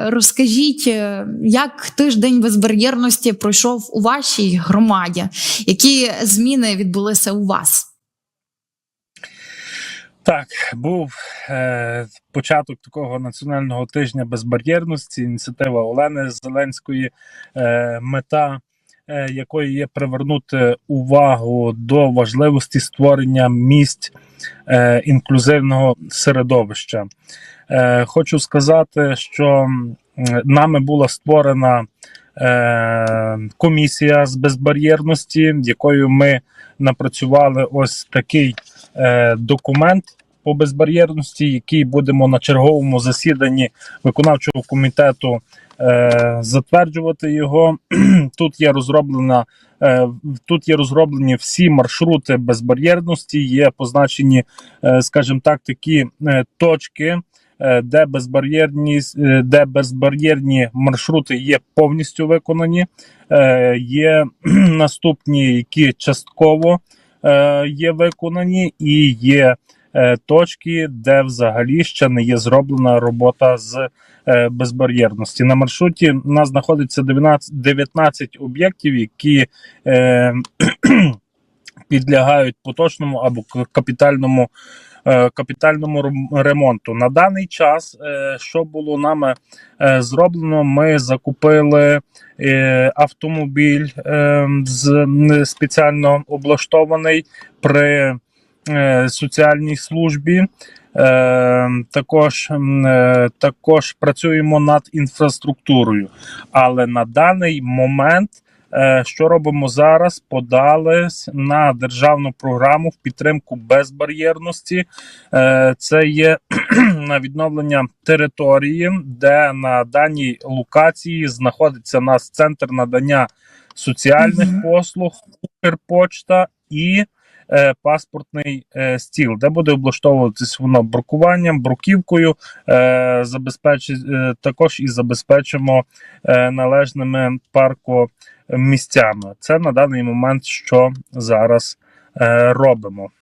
Розкажіть, е, як тиждень безбар'єрності пройшов у вашій громаді? Які зміни відбулися у вас? Так, був е, початок такого національного тижня безбар'єрності. Ініціатива Олени Зеленської, е, мета е, якої є привернути увагу до важливості створення місць е, інклюзивного середовища. Е, хочу сказати, що нами була створена комісія з безбар'єрності, якою ми напрацювали ось такий документ по безбар'єрності, який будемо на черговому засіданні виконавчого комітету е, затверджувати його. Тут є розроблена. е, Тут є розроблені всі маршрути безбар'єрності, є позначені, е, скажімо так, такі е, точки, е, де безбар'єрність, е, де безбар'єрні маршрути є повністю виконані. Е, Є наступні, які частково є виконані, і є точки, де взагалі ще не є зроблена робота з е, безбар'єрності. На маршруті у нас знаходиться 19, 19 об'єктів, які е, підлягають поточному або капітальному. е, Капітальному ремонту на даний час, е, що було нами е, зроблено, ми закупили е, автомобіль е, з спеціально облаштований при е, соціальній службі. Е, також, е, також працюємо над інфраструктурою. Але на даний момент, е, що робимо зараз? Подали на державну програму в підтримку безбар'єрності. Е, це є на відновлення території, де на даній локації знаходиться нас центр надання соціальних послуг, Укрпочта і е, паспортний е, стіл, де буде облаштовуватись воно брукуванням, бруківкою, е, забезпечить, е, також і забезпечимо е, належними паркомісцями. Це на даний момент, що зараз е, робимо.